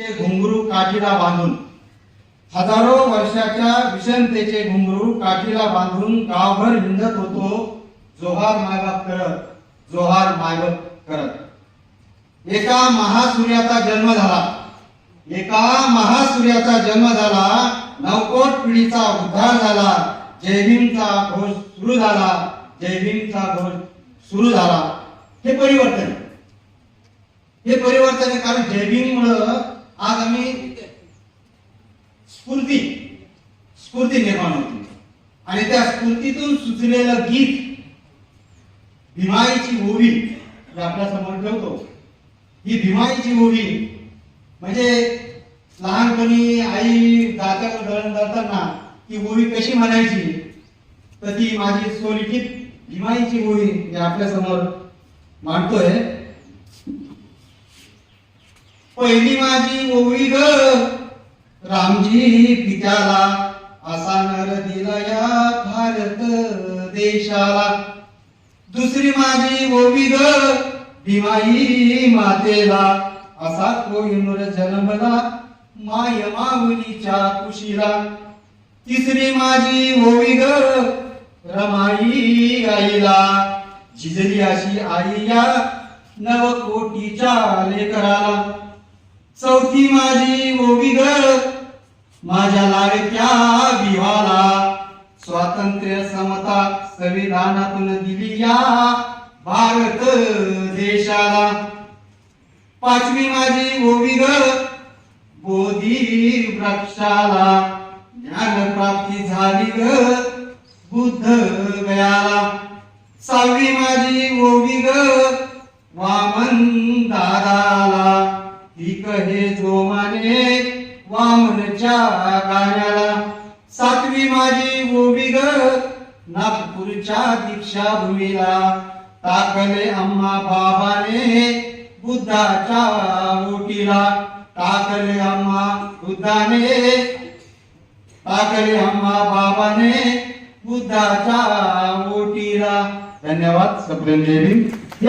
ते घुंगरू काठीला बांधून हजारो वर्षाच्या विषमतेचे घुंगरू काठीला बांधून गावभर हिंडत होतो जोहार मायबाप करत जोहार मायबाप करत. एका महासूर्याचा जन्म झाला. एका महासूर्याचा जन्म झाला नवकोट पिढीचा उद्धार झाला जय भीमचा घोष सुरू झाला जय भीमचा घोष सुरू झाला. हे परिवर्तन. आहे. हे परिवर्तन कारण जय भीम मुळे आज आम्ही स्फूर्ती स्फूर्ती निर्माण होती आणि त्या स्फूर्तीतून सुचलेलं गीत भीमाईची ओवी आपल्यासमोर ठेवतो ही भीमाईची ओवी म्हणजे लहानपणी आई दात्यावर दळण करताना ती ओवी कशी म्हणायची? तर ती माझी स्वलिखित भीमाईची ओवी मी आपल्यासमोर मांडतोय. पहिली माझी ओवी ग. रामजी पित्याला असा नर दिला या भारत देशाला. दुसरी माझी ओवी ग. भीमाई मातेला असा कोहिनूर जन्मला माय माऊलीच्या कुशीला. तिसरी माझी ओवी ग. रमाई आईला झिजली अशी आई या नवकोटीच्या लेकराला. चौथी माझी ओवी ग माझ्या लाडक्या विवाला स्वातंत्र्य समता संविधानातून दिली या भारत देशाला. पाचवी माझी ओवी ग बोधी वृक्षाला. ज्ञान प्राप्ती झाली ग. बुद्ध गयाला. सहावी माझी ओवी ग वामन दादाला. ही कहे जोमाने वामनच्या गाण्याला. सातवी माझी उभी ग नागपूरच्या दीक्षाभूमीला. टाकले अम्मा बाबाने बुद्धाच्या ओटीला. टाकले अम्मा बुद्धाने टाकले अम्मा बाबाने बुद्धाच्या ओटीला. धन्यवाद सप्रेम देवी